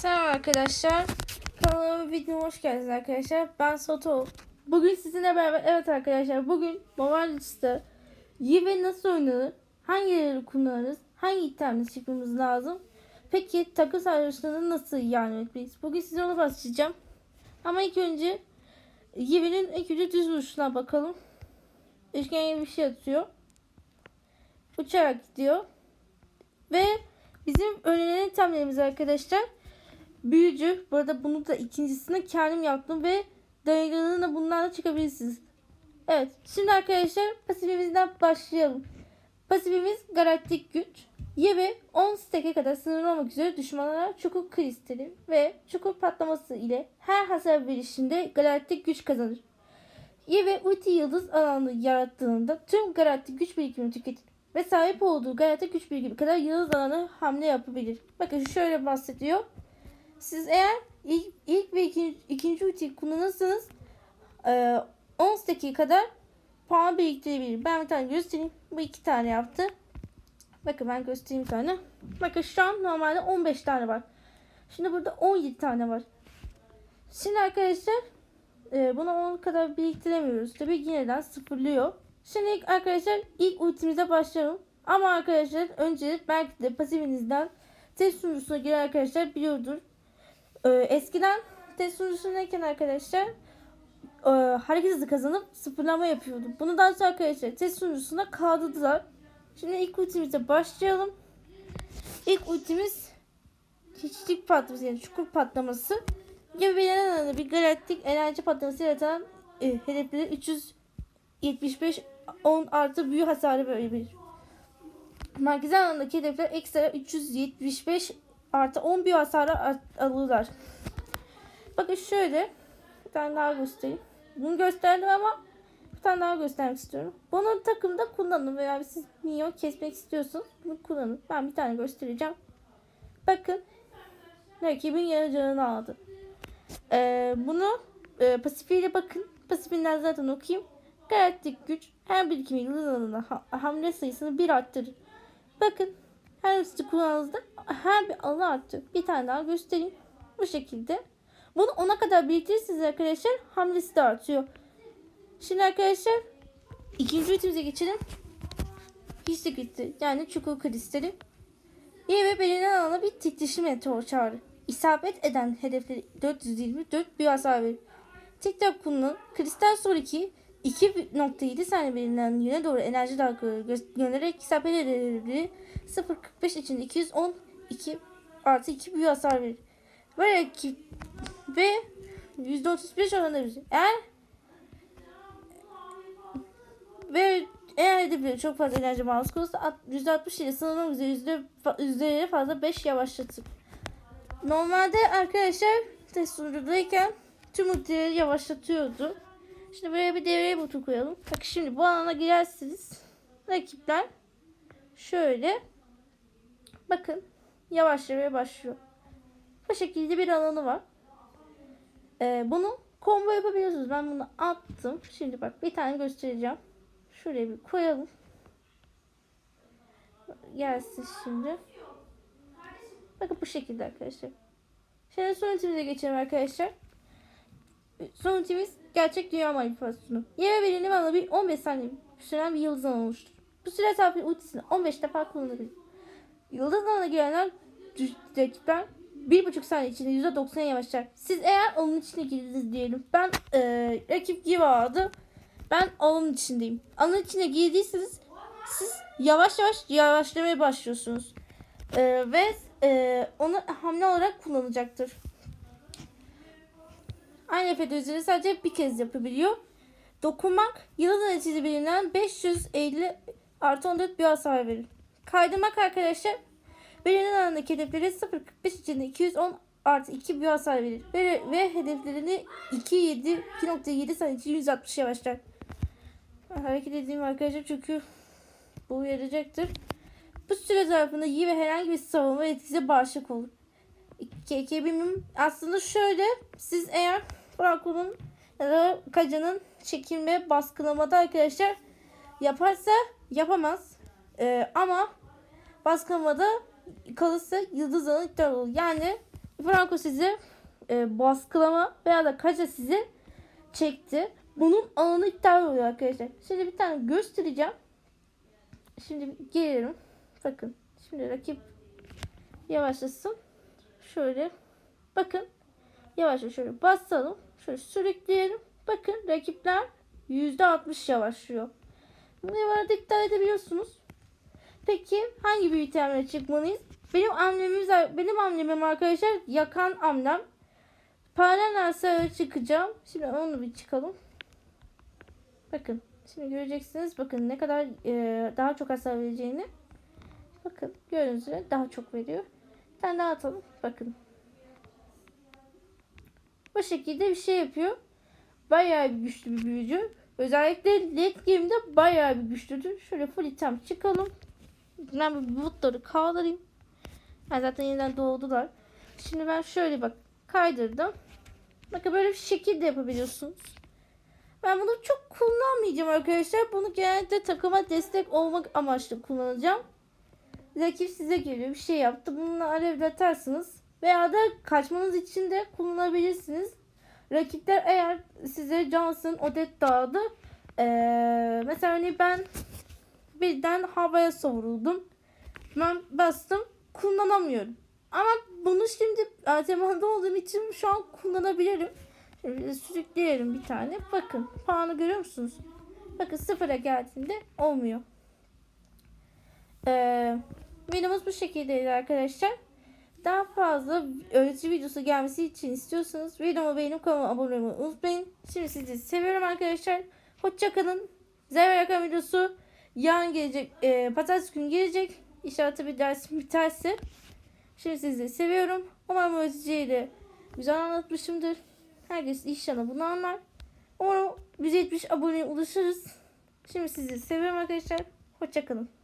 Selam arkadaşlar. Kanalıma videoma hoş geldiniz arkadaşlar. Ben Soto. Bugün sizinle beraber evet arkadaşlar bugün Mobile Legends'ta Yive nasıl oynanır? Hangileri kullanırız? Hangi itemleri çıkmamız lazım? Peki takım savaşlarını nasıl yardım etmeliyiz? Bugün size onu bahsedeceğim. Ama ilk önce Yive'nin ilk önce düz vuruşuna bakalım. Üçgen gibi bir şey atıyor. Uçarak gidiyor. Ve bizim önerilen itemlerimiz arkadaşlar büyücü. Bu arada bunu da ikincisini kendim yaptım ve dayanıklılığına bunlarla çıkabilirsiniz. Evet. Şimdi arkadaşlar pasifimizden başlayalım. Pasifimiz galaktik güç. Ye ve 10 stake kadar sınırlı olmak üzere düşmanlara çukur kristali ve çukur patlaması ile her hasar verişinde galaktik güç kazanır. Ye ve ulti yıldız alanı yarattığında tüm galaktik güç birikimini tüketir ve sahip olduğu galaktik güç birikimi kadar yıldız alanı hamle yapabilir. Bakın şöyle bahsediyor. Siz eğer ilk, ilk ve ikinci, ikinci ultiyi kullanırsanız e, 10 dakika kadar puan biriktirebilir. Ben bir tane göstereyim. Bu iki tane yaptı. Bakın ben göstereyim bir tane. Bakın şu an normalde 15 tane var. Şimdi burada 17 tane var. Şimdi arkadaşlar e, bunu 10 kadar biriktiremiyoruz. Tabi yineden sıfırlıyor. Şimdi ilk arkadaşlar ilk ultimize başlayalım. Ama arkadaşlar önce belki de pasifinizden test sunucusuna giren arkadaşlar biliyordur. Ee, eskiden test sunucusundayken arkadaşlar e, hareket hızı kazanıp sıfırlama yapıyordum. Bunu daha sonra arkadaşlar test sunucusuna kaldırdılar. Şimdi ilk ultimize başlayalım. İlk ultimiz hiçlik patlaması yani çukur patlaması. Gibi belirlenen bir galaktik enerji patlaması yaratan e, hedefleri 375 10 artı büyü hasarı verebilir. Merkezi alandaki hedefler ekstra 375 artı 10 büyü hasarı art- alırlar. Bakın şöyle bir tane daha göstereyim. Bunu gösterdim ama bir tane daha göstermek istiyorum. Bunu takımda kullanın veya siz minyon kesmek istiyorsanız bunu kullanın. Ben bir tane göstereceğim. Bakın rakibin yarı canını aldı. Ee, bunu e, pasifiyle bakın. Pasifinden zaten okuyayım. Galaktik güç her birikimi yıldız hamle sayısını bir arttırır. Bakın her üstü kullandığınızda her bir alan arttı. Bir tane daha göstereyim. Bu şekilde. Bunu ona kadar biriktirirseniz arkadaşlar hamlesi de artıyor. Şimdi arkadaşlar ikinci ülkemize geçelim. Hiçlik gitti. Yani çukur kristali. Yine ve belirlenen alana bir titreşim meteor çağırır. İsabet eden hedefleri 424 bir hasar verir. TikTok kullanın. Kristal sonraki 2.7 saniye belirlenen yöne doğru enerji dalgaları göndererek isabet hedefleri 0.45 içinde 212 artı 2 büyü hasar verir. Ve rakip ve %35 oranında bir Eğer ve eğer hedefleri çok fazla enerji maruz kalırsa at- %60 ile sınırlamak üzere yüzdelere fazla 5 yavaşlatır. Normalde arkadaşlar test sunucudayken tüm ultileri yavaşlatıyordu. Şimdi buraya bir devreye botu koyalım. Bak şimdi bu alana girersiniz. Rakipler şöyle bakın yavaşlamaya başlıyor. Bu şekilde bir alanı var. Ee, bunu combo yapabiliyorsunuz. Ben bunu attım. Şimdi bak bir tane göstereceğim. Şuraya bir koyalım. Gelsin şimdi. Bakın bu şekilde arkadaşlar. Şimdi son ultimize geçelim arkadaşlar. Son ultimiz gerçek dünya manipülasyonu. Yere belirli bana bir 15 saniye süren bir yıldız alanı oluşturur. Bu süre sarfı ultisini 15 defa kullanabilir. Yıldız alanına girenler düş- rakipler 1,5 saniye içinde %90 yavaşlar. Siz eğer alanın içine girdiniz diyelim. Ben e, rakip gibi vardı. Ben alanın içindeyim. Alanın içine girdiyseniz siz yavaş yavaş yavaşlamaya başlıyorsunuz. E, ve e, onu hamle olarak kullanacaktır. Aynı efekt üzeri sadece bir kez yapabiliyor. Dokunmak yıldız neticesi belirlenen 550 artı 14 bir hasar verir. Kaydırmak arkadaşlar belirlenen alandaki hedefleri 0.45 içinde 210 artı 2 bir hasar verir. Ve, ve hedeflerini 2.7 2.7 saniye için 160 yavaşlar. Ben hareket edeyim arkadaşlar çünkü bu yarayacaktır. Bu süre zarfında iyi ve herhangi bir savunma etkisi bağışık olur. KKB'nin aslında şöyle siz eğer Franco'nun ya da Kaca'nın çekilme baskılamada arkadaşlar yaparsa yapamaz. Ee, ama baskılamada kalırsa yıldız alanı iptal olur. Yani Franco size e, baskılama veya da kaça size çekti. Bunun alanı iptal oluyor arkadaşlar. Şimdi bir tane göstereceğim. Şimdi gelirim. Bakın. Şimdi rakip yavaşlasın. Şöyle. Bakın. Yavaşça şöyle basalım. Şöyle sürükleyelim. Bakın rakipler %60 yavaşlıyor. Var iptal edebiliyorsunuz. Peki hangi bir itemle çıkmalıyız? Benim amblemiz benim amblemim arkadaşlar yakan amblem. Paralel çıkacağım. Şimdi onu bir çıkalım. Bakın. Şimdi göreceksiniz. Bakın ne kadar e, daha çok hasar vereceğini. Bakın gördüğünüz üzere daha çok veriyor. Bir daha atalım. Bakın. Bu şekilde bir şey yapıyor. Bayağı bir güçlü bir büyücü. Özellikle late game'de bayağı bir güçlüdür. Şöyle full item çıkalım. Ben bu bulutları kaldırayım. Yani zaten yeniden doğdular. Şimdi ben şöyle bak kaydırdım. Bakın böyle bir şekilde yapabiliyorsunuz. Ben bunu çok kullanmayacağım arkadaşlar. Bunu genelde takıma destek olmak amaçlı kullanacağım. Rakip size geliyor bir şey yaptı. Bununla alevlatarsınız. Veya da kaçmanız için de kullanabilirsiniz. Rakipler eğer size Johnson Odet dağıdı. Ee, mesela hani ben birden havaya savuruldum. Ben bastım kullanamıyorum. Ama bunu şimdi Ateman'da olduğum için şu an kullanabilirim. Şimdi sürükleyelim bir tane. Bakın puanı görüyor musunuz? Bakın sıfıra geldiğinde olmuyor. Ee, videomuz bu şekildeydi arkadaşlar. Daha fazla öğretici videosu gelmesi için istiyorsanız videomu beğenip kanalıma abone olmayı unutmayın. Şimdi sizi seviyorum arkadaşlar. Hoşçakalın. Zerre yakın videosu yarın gelecek. E, pazartesi günü gelecek. İnşallah tabi dersim biterse. Şimdi sizi seviyorum. Umarım öğreticiyle güzel anlatmışımdır. Herkes inşallah bunu anlar. Umarım 170 aboneye ulaşırız. Şimdi sizi seviyorum arkadaşlar. Hoşçakalın.